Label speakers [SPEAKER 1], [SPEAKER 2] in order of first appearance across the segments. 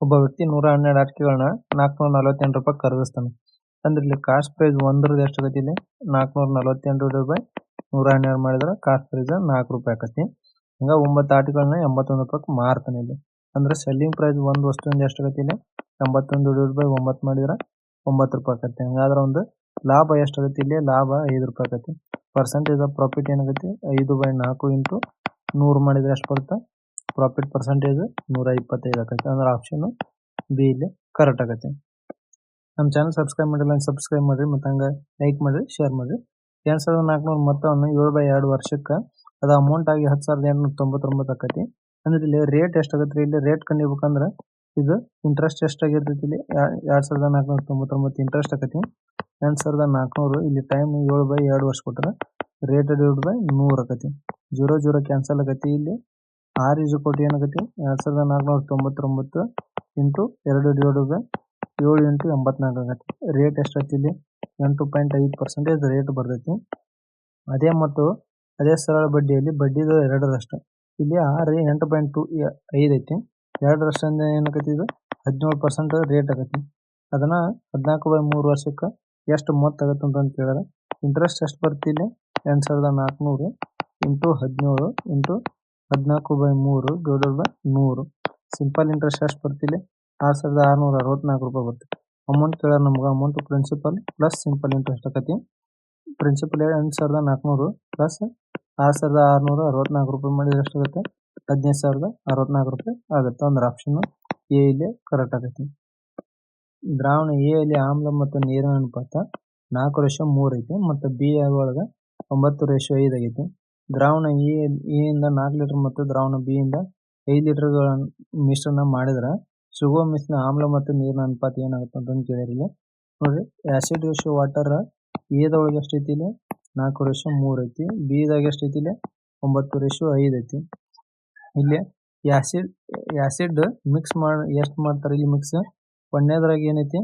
[SPEAKER 1] ಒಬ್ಬ ವ್ಯಕ್ತಿ ನೂರ ಹನ್ನೆರಡು ಆಟಿಕೆಗಳನ್ನ ನಾಲ್ಕನೂರ ನಲವತ್ತೆಂಟು ರೂಪಾಯಿ ಖರೀದಿಸ್ತಾನೆ. ಅಂದ್ರೆ ಇಲ್ಲಿ ಕಾಸ್ಟ್ ಪ್ರೈಸ್ ಒಂದ್ರದ್ದು ಆಗತ್ತೆ ಇಲ್ಲಿ? ನಾಲ್ಕುನೂರ ನಲವತ್ತೆಂಟು ರೂಪಾಯಿ ನೂರ ಹನ್ನೆರಡು ಮಾಡಿದ್ರೆ ಕಾಸ್ಟ್ ಪ್ರೈಸ್ ನಾಲ್ಕು ರೂಪಾಯಿ ಆಕತಿ ಹಿಂಗ ಒಂಬತ್ತು ಆಟಿಕೆಗಳನ್ನ ಎಂಬತ್ತೊಂದು ರೂಪಾಯಿ ಮಾರ್ತಾನೆ ಇಲ್ಲಿ. ಅಂದ್ರೆ ಸೆಲ್ಲಿಂಗ್ ಪ್ರೈಸ್ ಒಂದು ವಸ್ತುವಿಂದ ಎಷ್ಟು ಆಗತ್ತೆ ಇಲ್ಲಿ? ಎಂಬತ್ತೊಂದು ರೂಪಾಯಿ ಒಂಬತ್ತು ಮಾಡಿದ್ರೆ ಒಂಬತ್ತು ರೂಪಾಯಿ ಆಕತಿ ಹಂಗಾದ್ರೆ ಒಂದು ಲಾಭ ಎಷ್ಟು ಆಗತ್ತೆ ಇಲ್ಲಿ? ಲಾಭ ಐದು ರೂಪಾಯಿ ಆಕತಿ ಪರ್ಸೆಂಟೇಜ್ ಆಫ್ ಪ್ರಾಫಿಟ್ ಏನಾಗತ್ತೆ ಐದು ಬೈ ನಾಲ್ಕು ಇಂಟು ನೂರು ಮಾಡಿದ್ರೆ ಎಷ್ಟು ಬರುತ್ತೆ? ಪ್ರಾಫಿಟ್ ಪರ್ಸೆಂಟೇಜ್ ನೂರ ಇಪ್ಪತ್ತೈದು ಆಗತ್ತೆ ಅಂದ್ರೆ ಆಪ್ಷನ್ ಬಿ ಇಲ್ಲಿ ಕರೆಕ್ಟ್ ಆಗತ್ತೆ ನಮ್ಮ ಚಾನಲ್ ಸಬ್ಸ್ಕ್ರೈಬ್ ಮಾಡಿಲ್ಲ ಸಬ್ಸ್ಕ್ರೈಬ್ ಮಾಡ್ರಿ, ಮತ್ತೆ ಹಂಗೆ ಲೈಕ್ ಮಾಡ್ರಿ ಶೇರ್ ಮಾಡ್ರಿ. ಎರಡು ಸಾವಿರದ ನಾಲ್ಕುನೂರು ಮೊತ್ತವನ್ನು ಏಳು ಬೈ ಎರಡು ವರ್ಷಕ್ಕೆ ಅದು ಅಮೌಂಟ್ ಆಗಿ ಹತ್ತು ಸಾವಿರದ ಎಂಟುನೂರ ತೊಂಬತ್ತೊಂಬತ್ತು ಆಕತಿ. ಅಂದ್ರೆ ಇಲ್ಲಿ ರೇಟ್ ಎಷ್ಟಾಗತ್ತೆ ಇಲ್ಲಿ ರೇಟ್ ಕಂಡಿಬೇಕಂದ್ರೆ ಇದು ಇಂಟ್ರೆಸ್ಟ್ ಎಷ್ಟಾಗಿರ್ತೈತಿ ಇಲ್ಲಿ? ಎರಡು ಸಾವಿರದ ನಾಲ್ಕುನೂರ ತೊಂಬತ್ತೊಂಬತ್ತು ಇಂಟ್ರೆಸ್ಟ್ ಆಕತಿ. ಎಂಟು ಸಾವಿರದ ನಾಲ್ಕುನೂರು ಇಲ್ಲಿ ಟೈಮ್ ಏಳು ಬೈ ಎರಡು ವರ್ಷ ಕೊಟ್ಟರೆ ರೇಟ್ ಡಿವೈಡ್ ಬೈ ನೂರು ಆಕತಿ. ಜೀರೋ ಜೀರೋ ಕ್ಯಾನ್ಸಲ್ ಆಗತಿ ಇಲ್ಲಿ. ಆರ್ ಇಸ್ ಕೊಟ್ಟು ಏನಾಗತಿ ಎರಡ್ ಸಾವಿರದ ನಾಲ್ಕುನೂರ ತೊಂಬತ್ತೊಂಬತ್ತು ಇಂಟು ಎರಡು ಡಿವೈಡ್ ಬೈ ಏಳು ಇಂಟು ಎಂಬತ್ನಾಲ್ಕು ಆಗತ್ತೆ ರೇಟ್ ಎಷ್ಟು ಇಲ್ಲಿ? ಎಂಟು ಪಾಯಿಂಟ್ ಐದು ಪರ್ಸೆಂಟೇಜ್ ರೇಟ್ ಬರ್ತೈತಿ. ಅದೇ ಮತ್ತು ಅದೇ ಸರಳ ಬಡ್ಡಿಯಲ್ಲಿ ಬಡ್ಡಿದು ಎರಡರಷ್ಟು. ಇಲ್ಲಿ ಆರು ಎಂಟು ಪಾಯಿಂಟ್ ಟು ಐದು ಐತಿ. ಎರಡರಷ್ಟು ಅಂದ್ರೆ ಏನಾಗತಿ ಇದು? ಹದಿನೇಳು ಪರ್ಸೆಂಟ್ ರೇಟ್ ಆಗುತ್ತೆ ಅದನ್ನ ಹದಿನಾಲ್ಕು ಬೈ ಮೂರು ವರ್ಷಕ್ಕೆ ಎಷ್ಟು ಮೊತ್ತ ಆಗತ್ತೆ ಅಂತ ಕೇಳಿದ್ರೆ ಇಂಟ್ರೆಸ್ಟ್ ಎಷ್ಟು ಬರುತ್ತೆ ಇಲ್ಲಿ ಎಂಟು ಸಾವಿರದ ನಾಲ್ಕುನೂರು ಇಂಟು ಹದಿನೇಳು ಇಂಟು ಹದಿನಾಲ್ಕು ಬೈ ಮೂರು ಡಿವೈಡೆಡ್ ಬೈ ನೂರು ಸಿಂಪಲ್ ಇಂಟ್ರೆಸ್ಟ್ ಎಷ್ಟು ಬರ್ತಿಲ್ಲಿ ಆರ್ ಸಾವಿರದ ಆರುನೂರ ಅರವತ್ನಾಲ್ಕು ರೂಪಾಯಿ ಬರುತ್ತೆ. ಅಮೌಂಟ್ ಕೇಳೋರು ನಮ್ಗೆ amount principal plus simple interest ಆಕತಿ. ಪ್ರಿನ್ಸಿಪಲ್ ಎಂಟು ಸಾವಿರದ ನಾಲ್ಕುನೂರು ಪ್ಲಸ್ ಆರು ಸಾವಿರದ ಆರುನೂರ ಅರವತ್ನಾಲ್ಕು ರೂಪಾಯಿ ಮಾಡಿದ್ರೆ ಎಷ್ಟಾಗುತ್ತೆ ಹದಿನೈದು ಸಾವಿರದ ಅರವತ್ನಾಲ್ಕು ರೂಪಾಯಿ ಆಗುತ್ತೆ. ಅಂದ್ರೆ ಆಪ್ಷನ್ ಎ ಇಲ್ಲಿ ಕರೆಕ್ಟ್ ಆಗುತ್ತೆ ದ್ರಾವಣ ಎ ಅಲ್ಲಿ ಆಮ್ಲ ಮತ್ತು ನೀರಿನ ಅನುಪಾತ ನಾಲ್ಕು ರೇಷೋ ಮೂರು ಐತಿ, ಮತ್ತು ಬಿ ಒಳಗೆ ಒಂಬತ್ತು ರೇಷೋ ಐದು ಆಗೈತಿ. ದ್ರಾವಣ ಎ ಇಂದ ನಾಲ್ಕು ಲೀಟರ್ ಮತ್ತು ದ್ರಾವಣ ಬಿ ಇಂದ ಐದು ಲೀಟರ್ ಮಿಶ್ರಣ ಮಾಡಿದ್ರೆ ಸಿಗುವ ಮಿಶ್ರಣ ಆಮ್ಲ ಮತ್ತು ನೀರಿನ ಅನುಪಾತ ಏನಾಗುತ್ತೆ ಅಂತ ಕೇಳಿರಿ ಇಲ್ಲಿ ನೋಡ್ರಿ ಆಸಿಡ್ ರೇಷಿಯೋ ವಾಟರ್ ಎದೊಳಗೆ ಎಷ್ಟು ಐತಿ ಇಲ್ಲಿ? ನಾಲ್ಕು ರೇಷಿಯೋ ಮೂರು ಐತಿ. ಬಿದಾಗ ಎಷ್ಟು ಐತಿ ಇಲ್ಲಿ? ಒಂಬತ್ತು ರೇಷಿಯೋ ಐದು ಐತಿ. ಇಲ್ಲಿ ಆಸಿಡ್ ಆಸಿಡ್ ಮಿಕ್ಸ್ ಮಾಡಿ, ಎಷ್ಟು ಮಾಡ್ತಾರೆ ಇಲ್ಲಿ ಮಿಕ್ಸ್ ಒಂದನೇದ್ರಾಗ ಏನೈತಿ?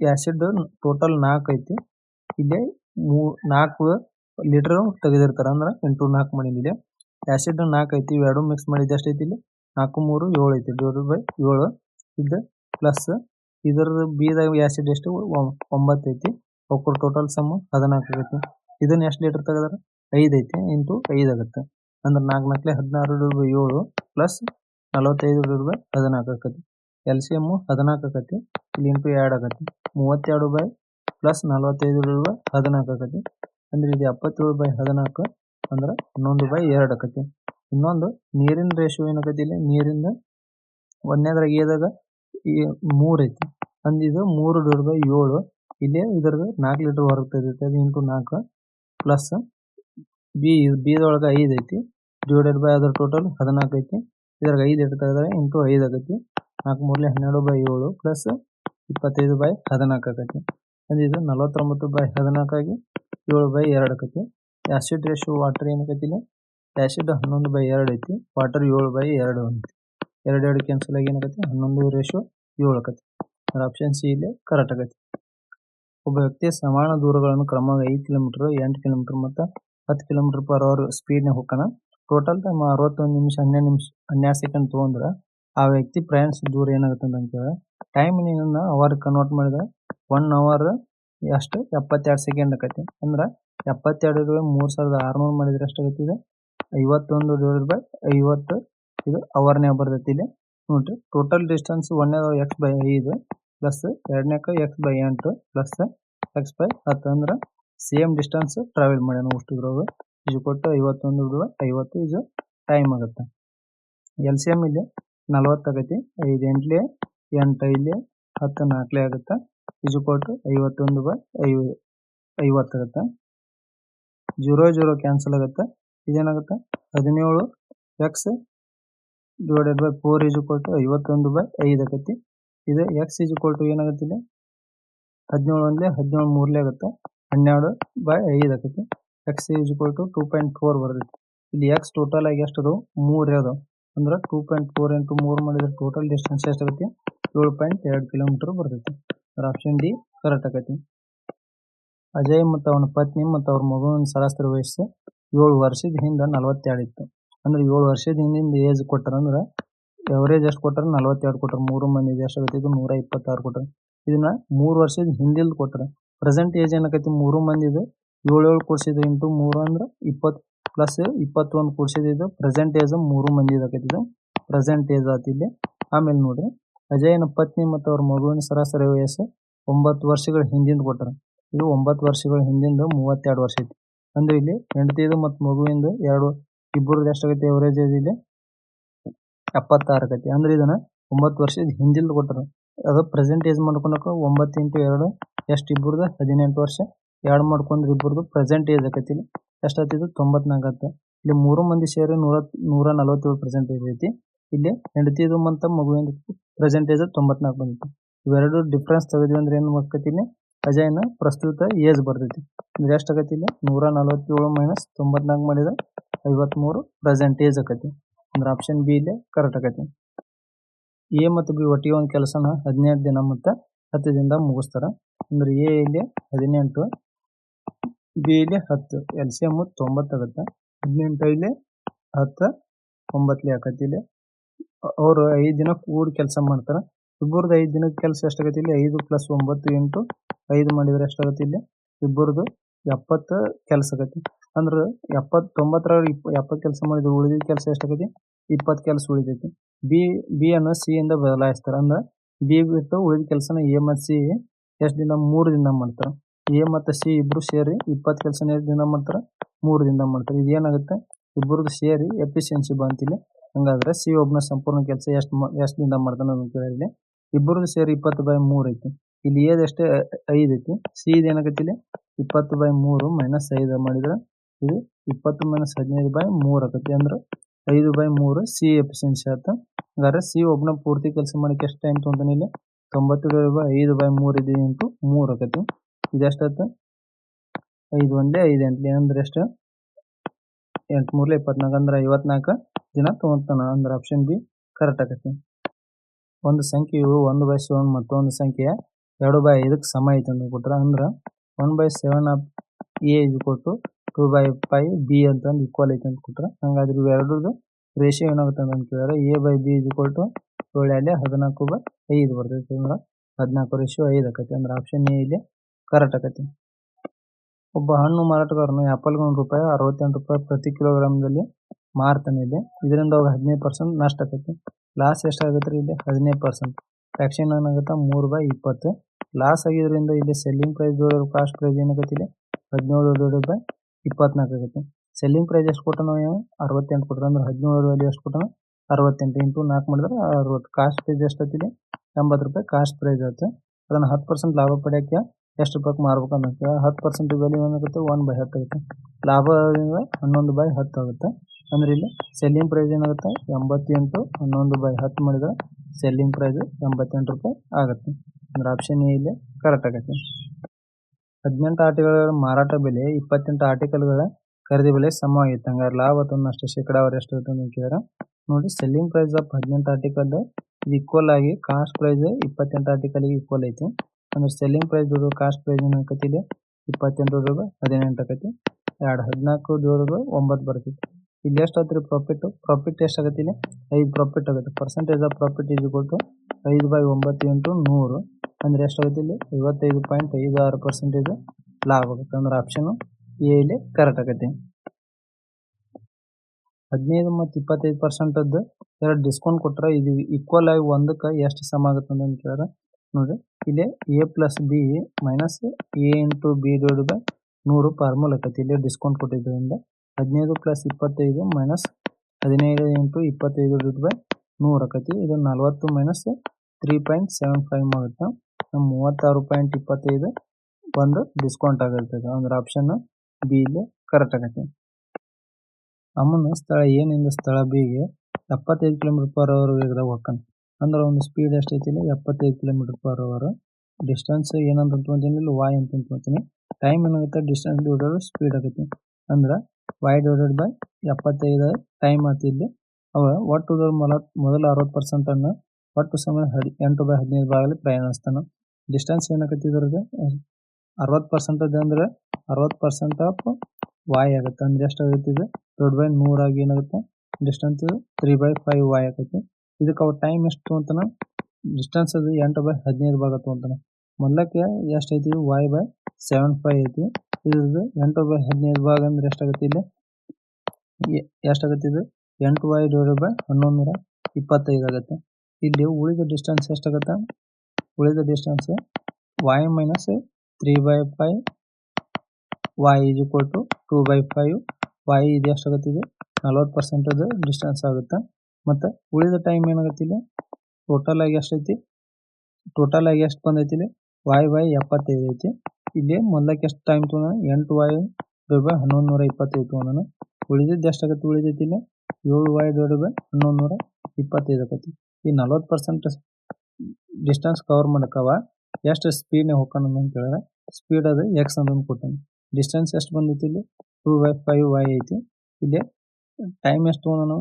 [SPEAKER 1] ಆಸಿಡ್ ಟೋಟಲ್ ನಾಲ್ಕು ಐತಿ. ಇಲ್ಲಿ ಮೂ, ನಾಲ್ಕು ಲೀಟರ್ ತೆಗೆದಿರ್ತಾರೆ ಅಂದ್ರೆ ಎಂಟು, ನಾಲ್ಕು ಇಲ್ಲಿ ಆಸಿಡ್ ನಾಲ್ಕು ಐತಿ ಇವೆರಡು ಮಿಕ್ಸ್ ಮಾಡಿದ್ದು ಎಷ್ಟು ಐತಿ ಇಲ್ಲಿ? ನಾಲ್ಕು, ಮೂರು, ಏಳು ಐತಿ. ಡಿವೈಡೆಡ್ ಬೈ ಏಳು. ಇದು ಪ್ಲಸ್ ಇದ್ರದ್ದು ಬಿದಾಗ ಆಸಿಡ್ ಎಷ್ಟು? ಒಂಬತ್ತು ಐತಿ. ಅವ್ರ ಟೋಟಲ್ ಸಮ್ ಹದಿನಾಲ್ಕು ಆಗೈತಿ ಇದನ್ನ ಎಷ್ಟು ಲೀಟರ್ ತೆಗೆದಾರ? ಐದು ಐತಿ. ಇಂಟು ಐದು ಆಗುತ್ತೆ. ಅಂದ್ರೆ ನಾಲ್ಕು ನಾಲ್ಕಲೆ ಹದಿನಾರು ಡಿವೈಡ್ ಬೈ ಏಳು ಪ್ಲಸ್ ನಲವತ್ತೈದು ಡಿವೈಡ್ ಬೈ ಹದಿನಾಲ್ಕು ಆಕತಿ ಎಲ್ ಸಿ ಎಮ್ಮು ಹದಿನಾಲ್ಕು ಆಕತಿ ಇಲ್ಲಿ ಇಂಟು ಎರಡು ಆಗತಿ ಮೂವತ್ತೆರಡು ಬೈ ಪ್ಲಸ್ ನಲವತ್ತೈದು ಡಿವೈಡ್ ಬೈ ಹದಿನಾಲ್ಕು ಆಕತಿ ಅಂದ್ರೆ ಇದು ಎಪ್ಪತ್ತೇಳು ಬೈ ಹದಿನಾಲ್ಕು ಅಂದ್ರೆ ಹನ್ನೊಂದು ಬೈ ಎರಡು ಆಕತಿ. ಇನ್ನೊಂದು ನೀರಿನ ರೇಶಿಯೋ ಏನಾಗೈತಿ ಇಲ್ಲಿ? ನೀರಿಂದ ಒಂದನೇದ್ರಾಗ ಏದಾಗ ಈ ಮೂರು ಐತಿ. ಅಂದ್ರೆ ಇದು ಮೂರು ಡಿವೈಡ್ ಬೈ ಏಳು. ಇಲ್ಲಿ ಇದ್ರದ್ದು ನಾಲ್ಕು ಲೀಟರ್ ಹೊರಗೆ ತೆಗೆದೈತಿ ಅದು ಇಂಟು ನಾಲ್ಕು ಪ್ಲಸ್ ಬಿ, ಬಿದೊಳಗೆ ಐದು ಐತಿ. ಡಿವೈಡೆಡ್ ಬೈ ಅದ್ರ ಟೋಟಲ್ ಹದಿನಾಲ್ಕು ಐತಿ. ಇದ್ರಾಗ ಐದು ಲೀಟರ್ ತೆಗೆದ್ರೆ ಇಂಟು ಐದು ಆಗೈತಿ ನಾಲ್ಕು ಮೂರಲೆ ಹನ್ನೆರಡು ಬೈ ಏಳು ಪ್ಲಸ್ ಇಪ್ಪತ್ತೈದು ಬೈ ಹದಿನಾಲ್ಕು ಆಗೈತಿ ಅಂದ್ರೆ ಇದು ನಲವತ್ತೊಂಬತ್ತು ಬೈ ಹದಿನಾಲ್ಕಾಗಿ ಏಳು ಬೈ ಎರಡು ಆಕತಿ. ಆಸಿಡ್ ರೇಷೋ ವಾಟರ್ ಏನಾಕೈತಿ ಇಲ್ಲಿ? ಆಸಿಡ್ ಹನ್ನೊಂದು ಬೈ ಎರಡು ಐತಿ ವಾಟರ್ ಏಳು ಬೈ ಎರಡು ಐತಿ ಎರಡು ಎರಡು ಕ್ಯಾನ್ಸಲ್ ಆಗಿ ಏನಾಗತ್ತೆ ಹನ್ನೊಂದು ರೇಷೋ ಏಳು ಆಕತಿ. ಆಪ್ಷನ್ ಸಿ ಇಲ್ಲಿ ಕರೆಕ್ಟ್ ಆಗೈತಿ ಒಬ್ಬ ವ್ಯಕ್ತಿ ಸಮಾನ ದೂರಗಳನ್ನು ಕ್ರಮವಾಗಿ ಐದು ಕಿಲೋಮೀಟರ್ ಎಂಟು ಕಿಲೋಮೀಟರ್ ಮತ್ತು ಹತ್ತು ಕಿಲೋಮೀಟರ್ ಪರ್ ಅವರ್ ಸ್ಪೀಡ್ನಾಗ ಹೋಗ್ತಾನ ಟೋಟಲ್ ಟೈಮ್ ಅರವತ್ತೊಂದು ನಿಮಿಷ, ಹನ್ನೆರಡು ನಿಮಿಷ, ಹನ್ನೆರಡು ಸೆಕೆಂಡ್ ತೊಗೊಂಡ್ರೆ ಆ ವ್ಯಕ್ತಿ ಪ್ರಯಾಣಿಸಿದ ದೂರ ಏನಾಗುತ್ತೆ ಅಂತ ಕೇಳಿದ್ರೆ ಟೈಮ್ ಅವರ್ ಕನ್ವರ್ಟ್ ಮಾಡಿದ್ರೆ ಒನ್ ಅವರ್ ಎಷ್ಟು ಎಪ್ಪತ್ತೆರಡು ಸೆಕೆಂಡ್ ಆಕೈತಿ. ಅಂದ್ರೆ ಎಪ್ಪತ್ತೆರಡು ಮೂರು ಸಾವಿರದ ಆರುನೂರು ಮಾಡಿದ್ರೆ ಎಷ್ಟಾಗತ್ತೆ ಇದು? ಐವತ್ತೊಂದು ಡಿವೈಡ್ ಬೈ ಐವತ್ತು. ಇದು ಅವರ್ನ್ಯಾಗ ಬರ್ತೈತಿ ಇಲ್ಲಿ. ನೋಡ್ರಿ ಟೋಟಲ್ ಡಿಸ್ಟೆನ್ಸ್ ಒಂದೇ ಎಕ್ಸ್ ಬೈ ಐದು ಪ್ಲಸ್ ಎರಡನೇಕ ಎಕ್ಸ್ ಬೈ ಎಂಟು ಪ್ಲಸ್ ಎಕ್ಸ್ ಬೈ ಹತ್ತು. ಅಂದ್ರೆ ಸೇಮ್ ಡಿಸ್ಟೆನ್ಸ್ ಟ್ರಾವೆಲ್ ಮಾಡ್ಯಾನ ಅಷ್ಟಿದ್ರೊಳಗೆ ಇದು ಕೊಟ್ಟು ಐವತ್ತೊಂದು ಬಿಡುವ ಐವತ್ತು ಇದು ಟೈಮ್ ಆಗುತ್ತೆ. ಎಲ್ ಸಿ ಎಂ ಇಲ್ಲಿ ನಲ್ವತ್ತು ಐದು ಎಂಟ್ಲೆ ಎಂಟು ಇಲ್ಲಿ ಹತ್ತು ನಾಲ್ಕಲೇ ಆಗುತ್ತೆ. ಇದು ಕೊಟ್ಟು ಐವತ್ತೊಂದು ಬೈ ಐವ, ಐವತ್ತು ಆಗುತ್ತೆ ಜೀರೋ ಜೀರೋ ಕ್ಯಾನ್ಸಲ್ ಆಗುತ್ತೆ. ಇದೇನಾಗುತ್ತೆ? ಹದಿನೇಳು X divided by four is to ಐವತ್ತೊಂದು ಬೈ ಐದು ಆಕತಿ ಇದು ಎಕ್ಸ್ ಈಜು ಟು ಏನಾಗುತ್ತೆ ಇಲ್ಲಿ? ಹದಿನೇಳು ಒಂದ್ಲೆ ಹದಿನೇಳು ಮೂರ್ಲೆ ಆಗುತ್ತೆ. ಹನ್ನೆರಡು ಬೈ ಐದು ಆಕತಿ X is equal to two point four ಬರ್ತೈತಿ ಇಲ್ಲಿ ಎಕ್ಸ್ ಟೋಟಲ್ ಆಗಿ ಎಷ್ಟು ಅದಾವು ಮೂರೇ ಅದಾವು ಅಂದ್ರೆ ಟೂ ಪಾಯಿಂಟ್ ಫೋರ್ ಇಂಟು ಮೂರು ಮಾಡಿದ್ರೆ ಟೋಟಲ್ ಡಿಸ್ಟೆನ್ಸ್ ಎಷ್ಟಾಗತ್ತೆ? ಏಳು ಪಾಯಿಂಟ್ ಎರಡು ಕಿಲೋಮೀಟರ್ ಬರ್ತೈತಿ ಆಪ್ಷನ್ ಡಿ ಕರೆಕ್ಟ್ ಆಕತಿ ಅಜಯ್ ಮತ್ತು ಅವನ ಪತ್ನಿ ಮತ್ತು ಅವ್ರ ಮಗುವಿನ ಸರಾಸರಿ ವಯಸ್ಸು ಏಳು ವರ್ಷದ ಹಿಂದೆ ನಲವತ್ತೆರಡು ಇತ್ತು. ಅಂದ್ರೆ ಏಳು ವರ್ಷದ ಹಿಂದಿಂದ ಏಜ್ ಕೊಟ್ಟಾರಂದ್ರೆ ಎವರೇಜ್ ಎಷ್ಟು ಕೊಟ್ಟರೆ ನಲವತ್ತೆರಡು ಕೊಟ್ಟರು ಮೂರು ಮಂದಿ ಎಷ್ಟಾಗತ್ತೆ ಇದು ನೂರ ಇಪ್ಪತ್ತಾರು ಕೊಟ್ಟರು ಇದನ್ನ ಮೂರು ವರ್ಷದ ಹಿಂದಿಲ್ದು ಕೊಟ್ಟರು ಪ್ರೆಸೆಂಟ್ ಏಜ್ ಏನಾಗತ್ತೆ ಮೂರು ಮಂದಿದು ಏಳು ಏಳು ಕೂಡ್ಸಿದ್ದು ಇಂಟು ಮೂರು ಅಂದ್ರೆ ಇಪ್ಪತ್ತು ಪ್ಲಸ್ ಇಪ್ಪತ್ತೊಂದು ಕೂಡ್ಸಿದ್ದು ಇದು ಪ್ರೆಸೆಂಟ್ ಏಜ್ ಮೂರು ಮಂದಿ ಆಕೈತಿ ಇದು ಪ್ರೆಸೆಂಟ್ ಏಜ್ ಆತ ಇಲ್ಲಿ. ಆಮೇಲೆ ನೋಡ್ರಿ. ಅಜಯನ ಪತ್ನಿ ಮತ್ತು ಅವ್ರ ಮಗುವಿನ ಸರಾಸರಿ ವಯಸ್ಸು ಒಂಬತ್ತು ವರ್ಷಗಳ ಹಿಂದಿಂದ ಕೊಟ್ಟಾರ ಇದು ಒಂಬತ್ತು ವರ್ಷಗಳ ಹಿಂದಿಂದ ಮೂವತ್ತೆರಡು ವರ್ಷ ಐತಿ. ಅಂದ್ರೆ ಇಲ್ಲಿ ಹೆಂಡತಿದು ಮತ್ತು ಮಗುವಿಂದು ಎರಡು ಇಬ್ಬರದ್ದು ಎಷ್ಟಾಗೈತಿ ಎವರೇಜ್ ಇಲ್ಲಿ? ಎಪ್ಪತ್ತಾರು ಆಗೈತಿ. ಅಂದ್ರೆ ಇದನ್ನ ಒಂಬತ್ತು ವರ್ಷದ ಹಿಂದಿಂದ ಕೊಟ್ಟಾರ ಅದು ಪ್ರೆಸೆಂಟ್ ಏಜ್ ಮಾಡ್ಕೊಳಕ ಒಂಬತ್ತು ಇಂಟು ಎರಡು, ಎಷ್ಟು ಇಬ್ಬರದು? ಹದಿನೆಂಟು ವರ್ಷ. ಎರಡು ಮಾಡ್ಕೊಂಡ್ರೆ ಇಬ್ಬರದು ಪ್ರೆಸೆಂಟ್ ಏಜ್ ಆಕೈತಿ ಇಲ್ಲಿ. ಎಷ್ಟಾಗ್ತಿದ್ದು ತೊಂಬತ್ನಾಲ್ಕು ಇಲ್ಲಿ ಮೂರು ಮಂದಿ ಸೇರಿ ನೂರ ನೂರ ನಲವತ್ತೇಳು ಪ್ರೆಸೆಂಟ್ ಏಜ್ ಐತಿ. ಇಲ್ಲಿ ಹೆಂಡತಿದು ಮತ್ತ ಮಗುವಿನ ಪ್ರೆಸೆಂಟ್ ಏಜ್ ತೊಂಬತ್ನಾಲ್ಕು ಬಂದೈತಿ ಇವೆರಡು ಡಿಫರೆನ್ಸ್ ತೆಗೆದ್ವಿ ಅಂದ್ರೆ ಏನು ಇಲ್ಲಿ ಅಜಯನ ಪ್ರಸ್ತುತ ಏಜ್ ಬರ್ತೈತಿ. ಅಂದ್ರೆ ಎಷ್ಟು ಇಲ್ಲಿ ನೂರ ನಲವತ್ತೇಳು ಮೈನಸ್ ತೊಂಬತ್ನಾಲ್ಕು ಮಾಡಿದ ಐವತ್ಮೂರು ಪ್ರೆಸೆಂಟ್ ಏಜ್ ಆಕತಿ ಅಂದ್ರೆ ಆಪ್ಷನ್ ಬಿ ಇಲ್ಲಿ ಕರೆಕ್ಟ್ ಆಕೈತಿ ಎ ಮತ್ತು ಬಿ ಒಟ್ಟಿಗೆ ಒಂದು ಕೆಲಸನ ಹದಿನೆಂಟು ದಿನ ಮತ್ತು ಹತ್ತು ದಿನದ ಮುಗಿಸ್ತಾರ. ಅಂದ್ರೆ ಎ ಇಲ್ಲಿ ಹದಿನೆಂಟು ಬಿ ಇಲ್ಲಿ ಹತ್ತು. ಎಲ್ ಸಿ ಎಂ ತೊಂಬತ್ತಾಗತ್ತೆ ಹದಿನೆಂಟು ಇಲ್ಲಿ ಹತ್ತು ಒಂಬತ್ತಲಿ ಆಕತಿ ಇಲ್ಲಿ? ಅವರು ಐದು ದಿನ ಕೂಡಿ ಕೆಲಸ ಮಾಡ್ತಾರ. ಇಬ್ಬರದು ಐದು ದಿನದ ಕೆಲಸ ಎಷ್ಟಾಗತ್ತೆ ಇಲ್ಲಿ? ಐದು ಪ್ಲಸ್ ಒಂಬತ್ತು ಎಂಟು, ಐದು ಮಾಡಿದ್ರೆ ಎಷ್ಟಾಗತ್ತೆ ಇಲ್ಲಿ? ಇಬ್ಬರದು ಎಪ್ಪತ್ತು ಕೆಲಸ ಆಗತ್ತೆ. ಅಂದ್ರೆ ಎಪ್ಪತ್ ತೊಂಬತ್ತರ ಇಪ್ಪ, ಎಪ್ಪತ್ತು ಕೆಲಸ ಮಾಡಿದ್ರೆ ಉಳಿದ ಕೆಲಸ ಎಷ್ಟಾಗೈತಿ ಇಪ್ಪತ್ತು ಕೆಲಸ ಉಳಿತೈತಿ. ಬಿ ಬಿ ಅನ್ನು ಸಿ ಇಂದ ಬದಲಾಯಿಸ್ತಾರ. ಅಂದ್ರೆ ಬಿ ಬಿಟ್ಟು ಉಳಿದ ಕೆಲಸನ ಎ ಮತ್ತು ಸಿ ಎಷ್ಟು ದಿನ? ಮೂರು ದಿನ ಮಾಡ್ತಾರ. ಎ ಮತ್ತು ಸಿ ಇಬ್ರು ಸೇರಿ ಇಪ್ಪತ್ತು ಕೆಲಸನ ಎಷ್ಟು ದಿನ ಮಾಡ್ತಾರ? ಮೂರು ದಿನ ಮಾಡ್ತಾರೆ. ಇದೇನಾಗುತ್ತೆ? ಇಬ್ಬರದು ಸೇರಿ ಎಫಿಷಿಯನ್ಸಿ ಬಂತಿಲ್ಲಿ ಹಂಗಾದ್ರೆ ಸಿ ಒಬ್ನ ಸಂಪೂರ್ಣ ಕೆಲಸ ಎಷ್ಟು ಎಷ್ಟು ದಿನ ಮಾಡ್ತಾನೆ ಅಂತ ಕೇಳಿದ್ರೆ ಇಬ್ಬರದು ಸೇರಿ ಇಪ್ಪತ್ತು ಬೈ ಮೂರು ಐತಿ. ಇಲ್ಲಿ ಏದ್ ಎಷ್ಟು ಐದು ಐತಿ. ಸಿ ಇದು ಏನಾಗೈತಿ ಇಲ್ಲಿ? ಇಪ್ಪತ್ತು ಬೈ ಮೂರು ಮೈನಸ್ ಐದು ಮಾಡಿದ್ರೆ ಇದು ಇಪ್ಪತ್ತು ಮೈನಸ್ ಹದಿನೈದು ಬೈ ಮೂರು ಆಗತ್ತೆ ಅಂದ್ರೆ ಐದು ಬೈ ಮೂರು ಸಿ ಎಫಿಷಿಯನ್ಸಿ ಆತ. ಹಂಗಾರೆ ಸಿ ಒಬ್ಬನ ಪೂರ್ತಿ ಕೆಲಸ ಮಾಡಕ್ಕೆ ಎಷ್ಟು ಟೈಮ್ ತೊಗೊಂತಾನೆ ಇಲ್ಲಿ? ತೊಂಬತ್ತು ಬೈ ಐದು ಬೈ ಮೂರು ಇದೆ ಇಂಟು ಮೂರು ಆಗತ್ತೆ ಇದೆಷ್ಟಾಯ್ತು ಐದು ಒಂದೇ ಐದು ಎಂಟ್ಲಿ. ಅಂದ್ರೆ ಎಷ್ಟು? ಎಂಟು ಮೂರ್ಲೆ ಇಪ್ಪತ್ನಾಲ್ಕು. ಅಂದ್ರೆ ಐವತ್ನಾಲ್ಕು. ದಿನ ತಗೊಂತಾನ ಅಂದ್ರೆ ಆಪ್ಷನ್ ಬಿ ಕರೆಕ್ಟ್ ಆಗತ್ತೆ. ಒಂದು ಸಂಖ್ಯೆಯು ಒಂದು ಬೈ ಸೆವೆನ್ ಮತ್ತೊಂದು ಸಂಖ್ಯೆ ಎರಡು ಬೈ ಐದಕ್ಕೆ ಸಮ ಐತೆ ಅಂತ ಕೊಟ್ರ ಅಂದ್ರೆ one by seven of A ಕೊಟ್ಟು ಟೂ ಬೈ ಫೈವ್ ಬಿ ಅಂತಂದು ಈಕ್ವಲ್ ಐತೆ ಅಂತ ಕೊಟ್ರ. ಹಂಗಾದ್ರೆ ಇವೆರಡರದ್ದು ರೇಷಿಯೋ ಏನಾಗುತ್ತೆ ಅಂತ ಕೇಳಿದ್ರೆ A by B is equal to ಏಳಲ್ಲಿ ಹದಿನಾಲ್ಕು ಬೈ ಐದು ಬರ್ತೈತಿ ಅಂದ್ರೆ ಹದಿನಾಲ್ಕು ರೇಷಿಯೋ ಐದು ಆಕೈತಿ ಅಂದ್ರೆ ಆಪ್ಷನ್ ಎ ಇಲ್ಲಿ ಕರೆಕ್ಟ್ ಆಕತಿ ಒಬ್ಬ ಹಣ್ಣು ಮಾರಾಟಗಾರನು ಆ್ಯಪಲ್ಗೆ ಒಂದು ರೂಪಾಯಿ ಅರವತ್ತೆಂಟು ರೂಪಾಯಿ ಪ್ರತಿ ಕಿಲೋಗ್ರಾಮ್ದಲ್ಲಿ ಮಾರ್ತಾನೆ ಇದೆ. ಇದರಿಂದ ಅವ್ರು ಹದಿನೈದು ಪರ್ಸೆಂಟ್ ನಷ್ಟ ಆಕೈತಿ. ಲಾಸ್ ಎಷ್ಟಾಗತ್ತೆ ರೀ ಇಲ್ಲಿ? ಹದಿನೈದು ಪರ್ಸೆಂಟ್ ಫ್ಯಾಕ್ಷನ್ ಏನಾಗುತ್ತೆ? ಮೂರು ಬೈ ಇಪ್ಪತ್ತು. ಲಾಸ್ ಆಗಿದ್ರಿಂದ ಇಲ್ಲಿ ಸೆಲ್ಲಿಂಗ್ ಪ್ರೈಸ್ ಕಾಸ್ಟ್ ಪ್ರೈಸ್ ಏನಾಗುತ್ತಿದೆ ಹದಿನೇಳು ಜೋಡಿ ಬೈ ಇಪ್ಪತ್ನಾಲ್ಕು ಆಗುತ್ತೆ ಸೆಲ್ಲಿಂಗ್ ಪ್ರೈಸ್ ಎಷ್ಟು ಕೊಟ್ಟ ನಾವು ಅರವತ್ತೆಂಟು ಕೊಟ್ಟರೆ. ಅಂದ್ರೆ ಹದಿನೇಳು ವ್ಯಾಲ್ಯೂ ಎಷ್ಟು ಕೊಟ್ಟ ಅರವತ್ತೆಂಟು ಇಂಟು ನಾಲ್ಕು ಮಾಡಿದ್ರೆ ಅರವತ್ತು. ಕಾಸ್ಟ್ ಪ್ರೈಸ್ ಎಷ್ಟು ಇಲ್ಲಿ? ಎಂಬತ್ತು ರೂಪಾಯಿ ಕಾಸ್ಟ್ ಪ್ರೈಸ್ ಆಯ್ತು. ಅದನ್ನು ಹತ್ತು ಪರ್ಸೆಂಟ್ ಲಾಭ ಪಡೆಯೋಕ್ಕೆ ಎಷ್ಟು ರೂಪಾಯಿ ಮಾರ್ಬೇಕು ಅನ್ನೋಕ್ಕೆ. ಹತ್ತು ಪರ್ಸೆಂಟ್ ವ್ಯಾಲ್ಯೂ ಏನಾಗುತ್ತೆ? ಒನ್ ಬೈ ಹತ್ತು ಆಗುತ್ತೆ ಲಾಭ ಹನ್ನೊಂದು ಬೈ ಹತ್ತು ಆಗುತ್ತೆ. ಅಂದ್ರೆ ಇಲ್ಲಿ ಸೆಲ್ಲಿಂಗ್ ಪ್ರೈಸ್ ಏನಾಗುತ್ತೆ? ಎಂಬತ್ತೆಂಟು ಹನ್ನೊಂದು ಬೈ ಹತ್ತು ಮಾಡಿದ್ರೆ ಸೆಲ್ಲಿಂಗ್ ಪ್ರೈಸ್ ಎಂಬತ್ತೆಂಟು ರೂಪಾಯಿ ಆಗುತ್ತೆ. ಅಂದ್ರೆ ಆಪ್ಷನ್ ಎ ಇಲ್ಲಿ ಕರೆಕ್ಟ್ ಆಗುತ್ತೆ ಹದಿನೆಂಟು ಆರ್ಟಿಕಲ್ಗಳ ಮಾರಾಟ ಬೆಲೆ, ಇಪ್ಪತ್ತೆಂಟು ಆರ್ಟಿಕಲ್ಗಳ ಖರೀದಿ ಬೆಲೆ ಸಮವಾಗಿತ್ತು ಹಂಗಾರೆ ಲಾಭ ಅಥವಾ ನಷ್ಟ ಶೇಕಡಾವಾರು ಎಷ್ಟು ಅಂತ ಕೇಳಿದ್ರೆ, ನೋಡಿ ಸೆಲ್ಲಿಂಗ್ ಪ್ರೈಸ್ ಆಫ್ ಹದಿನೆಂಟು ಆರ್ಟಿಕಲ್ ಈಕ್ವಲ್ ಆಗಿ ಕಾಸ್ಟ್ ಪ್ರೈಸ್ ಇಪ್ಪತ್ತೆಂಟು ಆರ್ಟಿಕಲ್ಗೆ ಈಕ್ವಲ್ ಐತಿ. ಅಂದ್ರೆ ಸೆಲ್ಲಿಂಗ್ ಪ್ರೈಸ್ ಕಾಸ್ಟ್ ಪ್ರೈಸ್ ಏನಾಕತಿ ಇಲ್ಲಿ? ಇಪ್ಪತ್ತೆಂಟು ರೂಪಾಯಿ ಹದಿನೆಂಟು ಆಕತಿ. ಎರಡು ಹದಿನಾಲ್ಕು ಜೋಡು ಒಂಬತ್ತು ಬರ್ತೈತಿ. ಇಲ್ಲಿ ಆತ್ರಿ ಪ್ರಾಫಿಟ್ ಪ್ರಾಫಿಟ್ ಎಷ್ಟು ಆಗತ್ತೆ ಇಲ್ಲಿ? ಐದು ಪ್ರಾಫಿಟ್ ಆಗುತ್ತೆ. ಪರ್ಸೆಂಟೇಜ್ ಆಫ್ ಪ್ರಾಫಿಟ್ ಈಸ್ ಕೊಟ್ಟು ಐದು ಬೈ ಒಂಬತ್ತು ಇಂಟು ನೂರು. ಅಂದ್ರೆ ಎಷ್ಟಾಗುತ್ತೆ ಇಲ್ಲಿ? ಐವತ್ತೈದು ಪಾಯಿಂಟ್ ಐದು ಆರು ಪರ್ಸೆಂಟೇಜ್ ಲಾಭ ಆಗುತ್ತೆ. ಅಂದ್ರೆ ಆಪ್ಷನ್ ಎ ಇಲ್ಲಿ ಕರೆಕ್ಟ್ ಆಗತ್ತೆ. ಹದಿನೈದು ಮತ್ತು ಇಪ್ಪತ್ತೈದು ಪರ್ಸೆಂಟದ್ದು ಎರಡು ಡಿಸ್ಕೌಂಟ್ ಕೊಟ್ಟರೆ ಇದು ಈಕ್ವಲ್ ಆಗಿ ಒಂದಕ್ಕೆ ಎಷ್ಟು ಸಮ ಆಗುತ್ತೆ ಅಂತ ಕೇಳಿದ್ರೆ ನೋಡಿ ಇಲ್ಲಿ A plus B minus A into B divide by ನೂರು ಫಾರ್ಮುಲಾ ಆಗತ್ತೆ ಇಲ್ಲಿ ಡಿಸ್ಕೌಂಟ್ ಕೊಟ್ಟಿದ್ದರಿಂದ ಹದಿನೈದು ಪ್ಲಸ್ ಇಪ್ಪತ್ತೈದು ಮೈನಸ್ ಹದಿನೈದು ಇಂಟು ಇಪ್ಪತ್ತೈದು ಡಿವೈಡ್ ಬೈ ನೂರು ಆಕತಿ. ಇದು ನಲವತ್ತು minus three point seven five ಆಗುತ್ತೆ. ಮೂವತ್ತಾರು ಪಾಯಿಂಟ್ ಇಪ್ಪತ್ತೈದು ಒಂದು ಡಿಸ್ಕೌಂಟ್ ಆಗುತ್ತೆ ಅಂದ್ರೆ ಆಪ್ಷನ್ ಬಿ ಇಲ್ಲಿ ಕರೆಕ್ಟ್ ಆಗತ್ತೆ. ಅಮ್ಮನ ಸ್ಥಳ ಏನಿಂದ ಸ್ಥಳ ಬಿಗೆ ಎಪ್ಪತ್ತೈದು ಕಿಲೋಮೀಟರ್ ಪರ್ ಅವರ್ ವೇಗದಾಗ ಹೋಗ್ತಾನೆ. ಅಂದ್ರೆ ಒಂದು ಸ್ಪೀಡ್ ಎಷ್ಟೈತಿ ಇಲ್ಲಿ? ಎಪ್ಪತ್ತೈದು ಕಿಲೋಮೀಟರ್ ಪರ್ ಅವರ್ ಡಿಸ್ಟೆನ್ಸ್ ಏನಂತ ಅಂತ ಇಲ್ಲಿ ವಾಯ್ ಅಂತ ತೊಗೊಂತೀನಿ ಟೈಮ್ ಏನಾಗುತ್ತೆ? ಡಿಸ್ಟೆನ್ಸ್ ಸ್ಪೀಡ್ ಆಗುತ್ತೆ. ಅಂದ್ರೆ ವಾಯ್ ಡಿವೈಡೆಡ್ ಬೈ ಎಪ್ಪತ್ತೈದು ಟೈಮ್ ಆತಿ ಇಲ್ಲಿ. ಅವ ಒಟ್ಟು ಮೊದಲ ಮೊದಲ ಅರವತ್ತು ಪರ್ಸೆಂಟ್ ಅನ್ನು ಒಟ್ಟು ಸಮಯ ಹದಿ, ಎಂಟು ಬೈ ಹದಿನೈದು ಭಾಗದಲ್ಲಿ ಪ್ರಯಾಣಿಸ್ತಾನೆ. ಡಿಸ್ಟೆನ್ಸ್ ಇದ್ರದ್ದು ಅರವತ್ತು ಪರ್ಸೆಂಟ್ ಅದ ಅಂದ್ರೆ ಅರವತ್ತು ಪರ್ಸೆಂಟ್ ಆಫ್ ವಾಯ್ ಆಗುತ್ತೆ. ಅಂದ್ರೆ ಎಷ್ಟು ಆಗುತ್ತೆ ಇದು? ದೊಡ್ಡ ಬೈ ನೂರಾಗಿ ಏನಾಗುತ್ತೆ? Distance three by five Y ಆಗುತ್ತೆ. ಇದಕ್ಕೆ ಅವ್ರ ಟೈಮ್ ಎಷ್ಟು ಅಂತಾನ ಡಿಸ್ಟೆನ್ಸ್ ಅದು ಎಂಟು ಬೈ ಹದಿನೈದು ಭಾಗ ಅಂತಾನೆ ಮೊದಲಕ್ಕೆ ಎಷ್ಟೈತಿ ಐತಿ? ವೈ ಬೈ ಸೆವೆನ್ ಫೈವ್ ಐತಿ. ಇದ್ರದ್ದು ಎಂಟು ಬೈ ಹದಿನೈದು ಭಾಗ ಅಂದ್ರೆ ಎಷ್ಟಾಗುತ್ತೆ ಇಲ್ಲಿ? ಎಷ್ಟಾಗತ್ತೆ ಇದು? ಎಂಟು ಬೈ ಡಿವೈಡೆಡ್ ಬೈ ಹನ್ನೊಂದು ನೂರ ಇಪ್ಪತ್ತೈದು ಆಗುತ್ತೆ. ಇಲ್ಲಿ ಉಳಿದ ಡಿಸ್ಟೆನ್ಸ್ ಎಷ್ಟಾಗುತ್ತೆ? ಉಳಿದ distance Y minus three by five Y is equal to two by five Y ಇದು ಎಷ್ಟಾಗತ್ತೆ ಇದು? ನಲ್ವತ್ತು ಪರ್ಸೆಂಟ್ ಅದು ಡಿಸ್ಟೆನ್ಸ್ ಆಗುತ್ತೆ. ಮತ್ತು ಉಳಿದ ಟೈಮ್ ಏನಾಗುತ್ತೆ ಇಲ್ಲಿ? ಟೋಟಲ್ ಆಗಿ ಎಷ್ಟೈತಿ ಟೋಟಲ್ ಆಗಿ ಎಷ್ಟು ಬಂದೈತಿ ಇಲ್ಲಿ? ವೈ ವೈ ಎಪ್ಪತ್ತೈದು ಐತಿ. ಇಲ್ಲಿ ಮೊದ್ಲಾಕ್ ಎಷ್ಟ್ ಟೈಮ್ ತೊಗೊಂಡ? ಎಂಟು ವೈ ಬೈ ಹನ್ನೊಂದು ನೂರ ಇಪ್ಪತ್ತೈದು ತೊಗೊಂಡಾನ. ಉಳಿದಿದ್ದು ಎಷ್ಟಾಗತ್ತೆ ಉಳಿದೈತಿ ಇಲ್ಲಿ? ಏಳು ವೈ ಡಿವೈಡ್ ಬೈ ಹನ್ನೊಂದು ನೂರ ಇಪ್ಪತ್ತೈದು ಆಕತಿ ಈ ನಲ್ವತ್ತು ಪರ್ಸೆಂಟ್ ಡಿಸ್ಟೆನ್ಸ್ ಕವರ್ ಮಾಡಕ್ಕವ? ಎಷ್ಟು ಸ್ಪೀಡ್ನಾಗ ಹೋಗ್ತಾನ ಅಂತ ಹೇಳಿದ್ರೆ ಸ್ಪೀಡ್ ಅದು ಎಕ್ಸ್ ಅಂತ ಕೊಟ್ಟಾನ. ಡಿಸ್ಟೆನ್ಸ್ ಎಷ್ಟು ಬಂದೈತಿ ಇಲ್ಲಿ? ಟೂ ಬೈ ಫೈವ್ ವಾಯ್ ಐತಿ. ಇಲ್ಲಿ ಟೈಮ್ ಎಷ್ಟು ತೊಗೊಂಡಾನ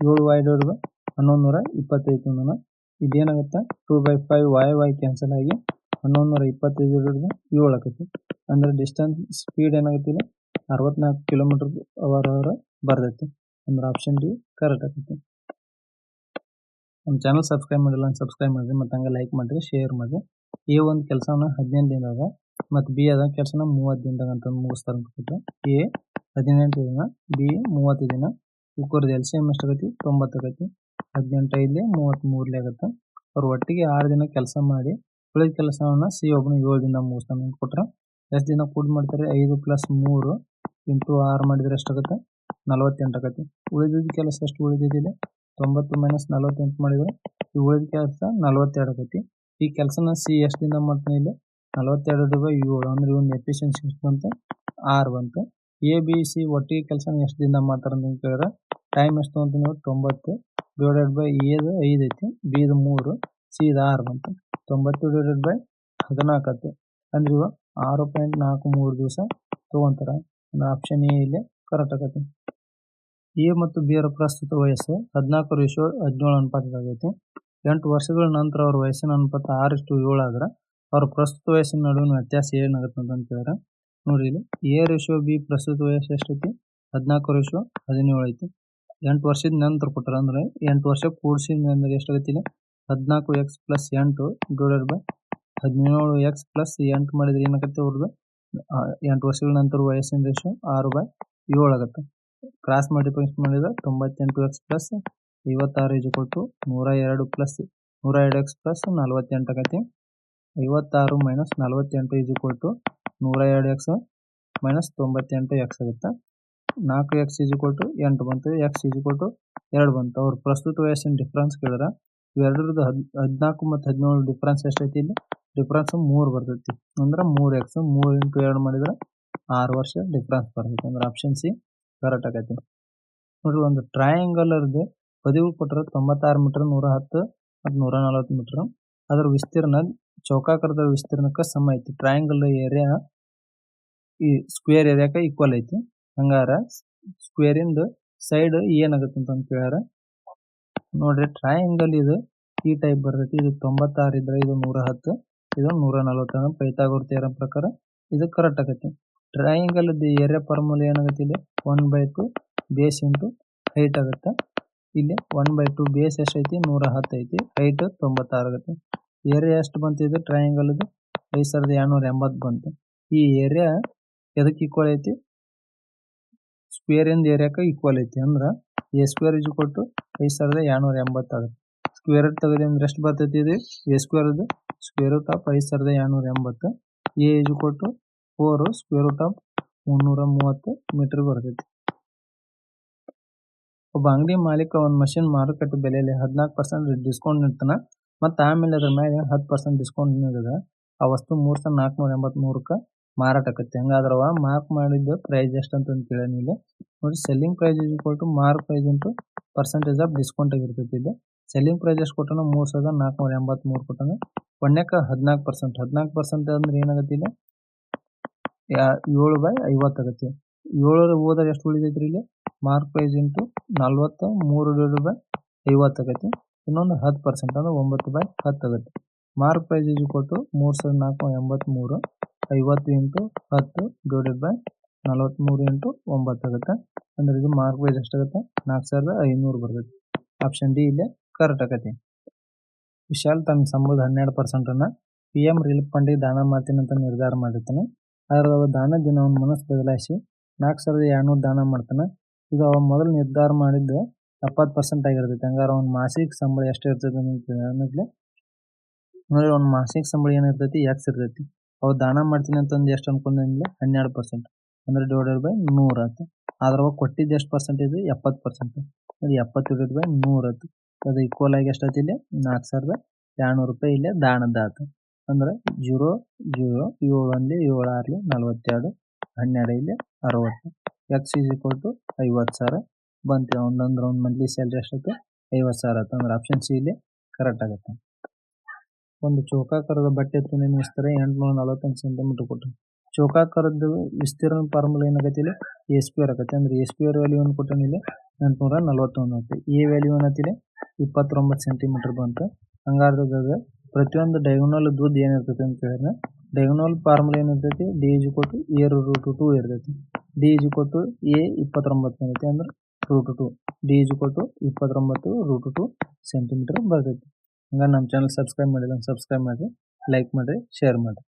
[SPEAKER 1] ಏಳು ವೈ ಡಿವೈಡ್ ಬೈ ಹನ್ನೊಂದು ನೂರ ಇಪ್ಪತ್ತೈದು ತೊಗೊಂಡಾನ. ಇದೇನಾಗತ್ತ? Two by five Y Y cancel ಆಗಿ ಹನ್ನೊಂದು ನೂರ ಇಪ್ಪತ್ತೈದು ಹಿಡಿದು ಏಳು ಆಕತಿ. ಅಂದ್ರೆ ಡಿಸ್ಟೆನ್ಸ್ ಸ್ಪೀಡ್ ಏನಾಗುತ್ತೆ ಇಲ್ಲಿ ಅರವತ್ನಾಲ್ಕು ಕಿಲೋಮೀಟರ್ ಅವರ್ ಅವರ್ ಬರ್ದೈತಿ ಅಂದ್ರೆ ಆಪ್ಷನ್ ಡಿ ಕರೆಕ್ಟ್ ಆಗತಿ ನಮ್ಮ ಚಾನಲ್ ಸಬ್ಸ್ಕ್ರೈಬ್ ಮಾಡಿಲ್ಲ ಸಬ್ಸ್ಕ್ರೈಬ್ ಮಾಡಿರಿ, ಮತ್ತು ಹಂಗೆ ಲೈಕ್ ಮಾಡಿರಿ ಶೇರ್ ಮಾಡಿರಿ. ಎ ಒಂದು ಕೆಲಸನ ಹದಿನೆಂಟು ದಿನದಾಗ, ಮತ್ತು ಬಿ ಅದ ಕೆಲಸನ ಮೂವತ್ತು ದಿನದಾಗ ಅಂತ ಮುಗಿಸ್ತಾರೆ ಅಂತ ಎ ಹದಿನೆಂಟು ದಿನ, ಬಿ ಮೂವತ್ತು ದಿನ ಇವ್ರದ್ದು ಎಲ್ ಸಿ ಎಂ ಎಷ್ಟಾಗೈತಿ ತೊಂಬತ್ತು ಆಗೈತಿ. ಹದಿನೆಂಟು ಐದಲಿ ಮೂವತ್ತ್ಮೂರಲಿ ಆಗುತ್ತೆ. ಅವ್ರು ಒಟ್ಟಿಗೆ ಆರು ದಿನ ಕೆಲಸ ಮಾಡಿ ಉಳಿದ ಕೆಲಸವನ್ನು ಸಿ ಒಬ್ಬನು ಏಳು ದಿನ ಮುಗಿಸ್ತಾನೆ ಅಂತ ಕೊಟ್ರೆ ಎಷ್ಟು ದಿನ ಕೂಡ್ ಮಾಡ್ತಾರೆ? ಐದು ಪ್ಲಸ್ ಮೂರು ಇಂಟು ಆರು ಮಾಡಿದ್ರೆ ಎಷ್ಟಾಗುತ್ತೆ? ನಲವತ್ತೆಂಟು ಆಗತ್ತೆ. ಉಳಿದಿದ್ದ ಕೆಲಸ ಎಷ್ಟು ಉಳಿದಿದ್ದಿಲ್ಲ ತೊಂಬತ್ತು ಮೈನಸ್ ನಲವತ್ತೆಂಟು ಮಾಡಿದರೆ ಈ ಉಳಿದ ಕೆಲಸ ನಲವತ್ತೆರಡು ಆಗೈತಿ ಈ ಕೆಲಸನ ಸಿ ಎಷ್ಟು ದಿನ ಮಾಡ್ತಾನೆ ಇಲ್ಲಿ? ನಲವತ್ತೆರಡು ಬೈ ಏಳು ಅಂದ್ರೆ ಇವನ್ ಎಫಿಷಿಯನ್ಸಿ ಎಷ್ಟು ಬಂತು? ಆರು ಬಂತು. ಎ, ಬಿ, ಸಿ ಒಟ್ಟಿಗೆ ಕೆಲಸ ಎಷ್ಟು ದಿನ ಮಾಡ್ತಾರೆ ಅಂತ ಕೇಳಿದ್ರೆ ಟೈಮ್ ಎಷ್ಟು ಅಂತ ನೀವು ತೊಂಬತ್ತು ಡಿವೈಡೆಡ್ ಬೈ ಎದು ಐದು ಐತಿ. ಬಿದು ಮೂರು. ಸಿ ಇದು ಆರು ಬಂತು ತೊಂಬತ್ತು ಡಿವೈಡೆಡ್ ಬೈ ಹದಿನಾಲ್ಕು ಆಯ್ತು. ಅಂದ್ರೆ ಇವ ಆರು ಪಾಯಿಂಟ್ ನಾಲ್ಕು ಮೂರು ದಿವಸ ತೊಗೊಂತಾರ. ಆಪ್ಷನ್ ಎ ಇಲ್ಲಿ ಕರೆಕ್ಟ್ ಆಗತ್ತೆ ಎ ಮತ್ತು ಬಿ ಅವರ ಪ್ರಸ್ತುತ ವಯಸ್ಸು ಹದಿನಾಲ್ಕು ರೇಷೋ ಹದಿನೇಳು ಅನುಪಾತದಾಗೈತಿ ಎಂಟು ವರ್ಷಗಳ ನಂತರ ಅವ್ರ ವಯಸ್ಸಿನ ಅನುಪಾತ ಆರು ಇಷ್ಟು ಏಳು ಆದ್ರೆ ಅವ್ರ ಪ್ರಸ್ತುತ ವಯಸ್ಸಿನ ನಡುವಿನ ವ್ಯತ್ಯಾಸ ಏನಾಗುತ್ತೆ ಅಂತ ಕೇಳಿದ್ರೆ ನೋಡ್ರಿ ಇಲ್ಲಿ ಎ ರೇಷೋ ಬಿ ಪ್ರಸ್ತುತ ವಯಸ್ಸು ಎಷ್ಟೈತಿ? ಹದಿನಾಲ್ಕು ರೇಷೋ ಹದಿನೇಳು ಐತಿ ಎಂಟು ವರ್ಷದ ನಂತರ ಕೊಟ್ಟಾರ ಅಂದ್ರೆ ಎಂಟು ವರ್ಷ ಕೂಡಿಸಿದ ಅಂದ್ರೆ ಎಷ್ಟಾಗೈತಿ ಇಲ್ಲಿ? ಹದಿನಾಲ್ಕು ಎಕ್ಸ್ ಪ್ಲಸ್ ಎಂಟು ಡಿವೈಡೆಡ್ ಬೈ ಹದಿನೇಳು ಎಕ್ಸ್ ಪ್ಲಸ್ ಎಂಟು ಮಾಡಿದ್ರೆ ಏನಾಗುತ್ತೆ ಅವ್ರದ್ದು ಎಂಟು ವರ್ಷಗಳ ನಂತರ ವಯಸ್ಸಿನ ರೇಷು ಆರು ಬೈ ಏಳು ಆಗುತ್ತೆ. ಕ್ರಾಸ್ ಮಲ್ಟಿಪ್ಲಿಕೇಶನ್ ಮಾಡಿದ್ರೆ ತೊಂಬತ್ತೆಂಟು ಎಕ್ಸ್ ಪ್ಲಸ್ ಐವತ್ತಾರು ಇಜ್ ಕೊಟ್ಟು ನೂರ ಎರಡು ಪ್ಲಸ್ ನೂರ ಎರಡು ಎಕ್ಸ್ ಪ್ಲಸ್ ನಲ್ವತ್ತೆಂಟು ಆಗತ್ತೆ. ಐವತ್ತಾರು ಮೈನಸ್ ನಲವತ್ತೆಂಟು ಇಜ್ ಕೊಟ್ಟು ನೂರ ಎರಡು ಎಕ್ಸ್ ಮೈನಸ್ ತೊಂಬತ್ತೆಂಟು ಎಕ್ಸ್ ಆಗುತ್ತೆ. ನಾಲ್ಕು ಎಕ್ಸ್ ಇಜ್ ಕೊಟ್ಟು ಎಂಟು ಬಂತು, ಎಕ್ಸ್ ಇಜ್ ಕೊಟ್ಟು ಎರಡು ಬಂತು. ಅವ್ರ ಪ್ರಸ್ತುತ ವಯಸ್ಸಿನ ಡಿಫ್ರೆನ್ಸ್ ಕೇಳಿದ್ರೆ ಇವೆರಡರದ್ದು ಹದ್, ಹದಿನಾಲ್ಕು ಮತ್ತು ಹದಿನೇಳು ಡಿಫ್ರೆನ್ಸ್ ಎಷ್ಟೈತಿ ಇಲ್ಲಿ? ಡಿಫ್ರೆನ್ಸ್ ಮೂರು ಬರ್ತೈತಿ. ಅಂದ್ರೆ ಮೂರು ಎಕ್ಸ್ ಮೂರು ಇಂಟು ಎರಡು ಮಾಡಿದ್ರೆ ಆರು ವರ್ಷ ಡಿಫ್ರೆನ್ಸ್ ಬರ್ತೈತಿ. ಅಂದ್ರೆ ಆಪ್ಷನ್ ಸಿ ಕರೆಕ್ಟ್ ಆಗೈತಿ. ನೋಡ್ರಿ, ಒಂದು ಟ್ರಯಾಂಗಲ್ ಬದಿಗಳು ಕೊಟ್ಟರೆ ತೊಂಬತ್ತಾರು ಮೀಟರ್ ನೂರ ಹತ್ತು ಮತ್ತು ನೂರ ನಲವತ್ತು ಮೀಟರ್ ಅದರ ವಿಸ್ತೀರ್ಣ ಚೌಕಾಕಾರದ ವಿಸ್ತೀರ್ಣಕ್ಕೆ ಸಮ ಐತಿ. ಟ್ರಯಾಂಗಲ್ ಏರಿಯಾ ಈ ಸ್ಕ್ವೇರ್ ಏರಿಯಾಕ್ಕೆ ಈಕ್ವಲ್ ಐತಿ. ಹಂಗಾರ ಸ್ಕ್ವೇರಿಂದ ಸೈಡ್ ಏನಾಗುತ್ತೆ ಅಂತ ಕೇಳ್ಯಾರ ನೋಡ್ರಿ ಟ್ರಯಾಂಗಲ್ ಇದು ಈ ಟೈಪ್ ಬರ್ತೈತಿ. ಇದು ತೊಂಬತ್ತಾರು ಇದ್ರೆ ಇದು ನೂರ ಹತ್ತು ಇದು ನೂರ ನಲವತ್ತು ಪೈತಾಗೋರ್ ಥಿಯರಂ ಪ್ರಕಾರ ಇದು ಕರೆಕ್ಟ್ ಆಗೈತಿ. ಟ್ರಯಾಂಗಲ್ ಏರಿಯಾ ಫಾರ್ಮುಲಾ ಏನಾಗತ್ತೆ ಇಲ್ಲಿ? One by two base into height ಆಗುತ್ತೆ. ಇಲ್ಲಿ ಒನ್ ಬೈ ಟು ಬೇಸ್ ಎಷ್ಟೈತಿ? ನೂರ ಹತ್ತು ಐತಿ. ಹೈಟ್ ತೊಂಬತ್ತಾರು ಆಗುತ್ತೆ. ಏರಿಯಾ ಎಷ್ಟು ಬಂತು ಇದು? ಟ್ರಯಾಂಗಲ್ ಐದು ಸಾವಿರದ ಎರಡ್ನೂರ ಎಂಬತ್ತು ಬಂತು. ಈ ಏರಿಯಾ ಎದಕ್ಕೆ ಈಕ್ವಲ್ ಐತಿ? ಸ್ಕ್ವೇರ್ ಇಂದ ಏರಿಯಾಕ್ಕೆ ಈಕ್ವಲ್ ಐತಿ. ಅಂದ್ರೆ ಎ ಸ್ಕ್ವೇರ್ ಇಜ್ ಕೊಟ್ಟು ಐದು ಸಾವಿರದ ಎರಡ್ನೂರ ಎಂಬತ್ತಾಗುತ್ತೆ ಸ್ಕ್ವೇರ್ ರೂಟ್ ತೆಗೆದು ಅಂದ್ರೆ ಎಷ್ಟು ಬರ್ತೈತಿ ಇದು? ಎ ಸ್ಕ್ವೇರ್ ಇದು ಸ್ಕ್ವೇರ್ ರೂಟ್ ಆಫ್ ಐದು ಸಾವಿರದ ಏಳ್ನೂರ ಎಂಬತ್ತು. ಎ ಇಜ್ ಕೊಟ್ಟು ಫೋರು ಸ್ಕ್ವೇರ್ ರೂಟ್ ಆಫ್ ಮುನ್ನೂರ ಮೂವತ್ತು ಮೀಟರ್ ಬರ್ತೈತಿ. ಒಬ್ಬ ಅಂಗಡಿ ಮಾಲೀಕ ಒಂದು ಮಷಿನ್ ಮಾರುಕಟ್ಟೆ ಬೆಲೆಯಲ್ಲಿ ಹದಿನಾಲ್ಕು ಪರ್ಸೆಂಟ್ ಡಿಸ್ಕೌಂಟ್ ನೀಡ್ತಾನೆ. ಮತ್ತು ಆಮೇಲೆ ಅದ್ರ ಮೇಲೆ ಹತ್ತು ಪರ್ಸೆಂಟ್ ಡಿಸ್ಕೌಂಟ್ ನೀಡಿದ. ಆ ವಸ್ತು ಮೂರು ಸಾವಿರದ ನಾಲ್ಕುನೂರ ಎಂಬತ್ಮೂರಕ್ಕೆ ಮಾರಾಟ ಆಕತಿ ಹಂಗಾದ್ರವ ಮಾರ್ಕ್ ಮಾಡಿದ್ದ ಪ್ರೈಸ್ ಎಷ್ಟು ಅಂತ ಕೇಳೇನಿ ಇಲ್ಲಿ ನೋಡಿ selling price is equal to mark price into percentage of discount ಆಗಿರ್ತೈತಿ ಇದು. ಸೆಲ್ಲಿಂಗ್ ಪ್ರೈಸ್ ಎಷ್ಟು ಕೊಟ್ಟನ ಮೂರು ಸಾವಿರದ ನಾಲ್ಕುನೂರ ಎಂಬತ್ಮೂರು ಕೊಟ್ಟನ. ಪಣ್ಯಕ್ಕ ಹದಿನಾಲ್ಕು ಪರ್ಸೆಂಟ್ ಹದಿನಾಲ್ಕು ಪರ್ಸೆಂಟ್ ಅಂದ್ರೆ ಏನಾಗತ್ತೆ ಇಲ್ಲಿ? ಏಳು ಬೈ ಐವತ್ತು ಆಗತ್ತೆ. ಏಳರ ಹೋದಾಗ ಎಷ್ಟು ಉಳಿದೈತ್ರಿ ಇಲ್ಲಿ? ಮಾರ್ಕ್ ಪ್ರೈಸ್ ಇಂಟು ನಲ್ವತ್ತ, ಮೂರು ಡಿವೈಡ್ ಬೈ ಐವತ್ತು ಆಗತ್ತೆ. ಇನ್ನೊಂದು ಹತ್ತು ಪರ್ಸೆಂಟ್ ಅಂದ್ರೆ ಒಂಬತ್ತು ಬೈ ಹತ್ತು ಆಗತ್ತೆ. ಮಾರ್ಕ್ ಪ್ರೈಸ್ ಇಸ್ ಕೊಟ್ಟು ಮೂರು ಸಾವಿರದ ನಾಲ್ಕುನೂರ ಎಂಬತ್ತ್ಮೂರು ಐವತ್ತು ಇಂಟು ಹತ್ತು ಡಿವೈಡೆಡ್ ಬೈ ನಲವತ್ತ್ಮೂರು ಇಂಟು ಒಂಬತ್ತು ಆಗುತ್ತೆ. ಅಂದ್ರೆ ಇದು ಮಾರ್ಕ್ ವೈಸ್ ಎಷ್ಟಾಗುತ್ತೆ? ನಾಲ್ಕು ಸಾವಿರದ ಐನೂರು ಬರ್ತೈತಿ ಆಪ್ಷನ್ ಡಿ ಇಲ್ಲೇ ಕರೆಕ್ಟ್ ಆಗತ್ತೆ ವಿಶಾಲ್ ತನ್ನ ಸಂಬಳದ ಹನ್ನೆರಡು ಪರ್ಸೆಂಟನ್ನು ಪಿ ಎಂ ರಿಲೀಫ್ ಫಂಡಿಗೆ ದಾನ ಮಾಡ್ತೀನಿ ಅಂತ ನಿರ್ಧಾರ ಮಾಡಿರ್ತಾನೆ. ಆದ್ರೆ ಅವ ದಾನ ದಿನ ಅವನ ಮನಸ್ಸು ಬದಲಾಯಿಸಿ ನಾಲ್ಕು ಸಾವಿರದ ಎರಡುನೂರು ದಾನ ಮಾಡ್ತಾನೆ. ಇದು ಅವ ಮೊದಲು ನಿರ್ಧಾರ ಮಾಡಿದ್ದು ಎಪ್ಪತ್ತು ಪರ್ಸೆಂಟ್ ಆಗಿರ್ತೈತಿ. ಹಂಗಾರೆ ಅವ್ನ ಮಾಸಿಕ ಸಂಬಳ ಎಷ್ಟು ಇರ್ತೈತಿ ಅನ್ನೋದ್ಲೆ ನೋಡಿ ಅವ್ನ ಮಾಸಿಕ ಸಂಬಳ ಏನಿರ್ತೈತಿ? ಎಕ್ಸ್ ಇರ್ತೈತಿ. ಅವ ದಾನ ಮಾಡ್ತೀನಿ ಅಂತಂದು ಎಷ್ಟು ಅನ್ಕೊಂಡಿಲ್ಲ ಹನ್ನೆರಡು ಪರ್ಸೆಂಟ್ ಅಂದ್ರೆ ಡಿವೈಡೆಡ್ ಬೈ ನೂರ್ ಆಯ್ತು. ಆದ್ರೆ ಅವಾಗ ಕೊಟ್ಟಿದ್ದು ಎಷ್ಟು ಪರ್ಸೆಂಟೇಜ್ ಎಪ್ಪತ್ತು ಪರ್ಸೆಂಟ್ ಅದು ಎಪ್ಪತ್ತು ಡಿವೈಡ್ ಬೈ ನೂರ್ ಆತು ಅದು ಈಕ್ವಲ್ ಆಗಿ ಎಷ್ಟು ಇಲ್ಲಿ? ನಾಲ್ಕು ಸಾವಿರದ ಎರಡ್ನೂರು ರೂಪಾಯಿ ಇಲ್ಲೇ ದಾನದ ಆತು ಅಂದ್ರೆ ಜೀರೋ ಜೀರೋ, ಏಳು ಅಲ್ಲಿ ಏಳು ಆರ್ಲಿ ನಲ್ವತ್ತೆರಡು, ಹನ್ನೆರಡು ಇಲ್ಲಿ ಅರವತ್ತು. ಎಕ್ಸ್ ಈಸ್ ಈಕ್ವಲ್ ಟು ಐವತ್ತು ಸಾವಿರ. ಬಂತು. ಒಂದೊಂದು ಒಂದು ಮಂತ್ಲಿ ಸ್ಯಾಲ್ರಿ ಎಷ್ಟು ಐವತ್ತು ಸಾವಿರ ಆಯ್ತು. ಅಂದ್ರೆ ಆಪ್ಷನ್ ಸಿ ಇಲ್ಲಿ ಕರೆಕ್ಟ್ ಆಗುತ್ತೆ. ಒಂದು ಚೌಕಾಕಾರದ ಬಟ್ಟೆ ವಿಸ್ತಾರ ಎಂಟುನೂರ ನಲವತ್ತೊಂದು ಸೆಂಟಿಮೀಟರ್ ಕೊಟ್ಟು ಚೌಕಾಕಾರದ ವಿಸ್ತೀರ್ಣ ಫಾರ್ಮುಲಾ ಏನಾಗತ್ತೆ ಇಲ್ಲಿ? ಎ ಆರ್ ಆಗತ್ತೆ. ಅಂದ್ರೆ ಎ ಆರ್ ವ್ಯಾಲ್ಯೂ ಏನು ಕೊಟ್ಟಾನ ಇಲ್ಲಿ ಎಂಟುನೂರ ನಲವತ್ತೊಂದು ಐತಿ ಎ ವ್ಯಾಲ್ಯೂ ಏನತ್ತಿಲ್ಲ ಇಪ್ಪತ್ತೊಂಬತ್ತು ಸೆಂಟಿಮೀಟರ್ ಬಂತು. ಹಂಗಾರ್ದಾಗ ಪ್ರತಿಯೊಂದು ಡೈಗೊನಲ್ ಉದ್ದ ಏನಿರ್ತೈತಿ ಅಂತ ಹೇಳಿದ್ರೆ ಡೈಗೊನಲ್ ಫಾರ್ಮುಲಾ ಏನಿರ್ತೈತಿ? ಡಿ ಇಸ್ ಕೊಟ್ಟು ಎ ರೂಟ್ ಟು ಇರ್ತೈತಿ. ಡಿ ಇಸ್ ಕೊಟ್ಟು ಎ ಇಪ್ಪತ್ತೊಂಬತ್ತು ಐತಿ ಅಂದ್ರೆ ರೂಟ್ ಟು ಡಿ ಇಸ್ ಕೊಟ್ಟು ಇಪ್ಪತ್ತೊಂಬತ್ತು ರೂಟ್ ಟು ಸೆಂಟಿಮೀಟರ್ ಬರ್ತೈತಿ. ಹಂಗ ನಮ್ಮ ಚಾನೆಲ್ ಸಬ್ಸ್ಕ್ರೈಬ್ ಮಾಡಿಲ್ಲ ಸಬ್ಸ್ಕ್ರೈಬ್ ಮಾಡಿ ಲೈಕ್ ಮಾಡಿ ಶೇರ್ ಮಾಡಿರಿ.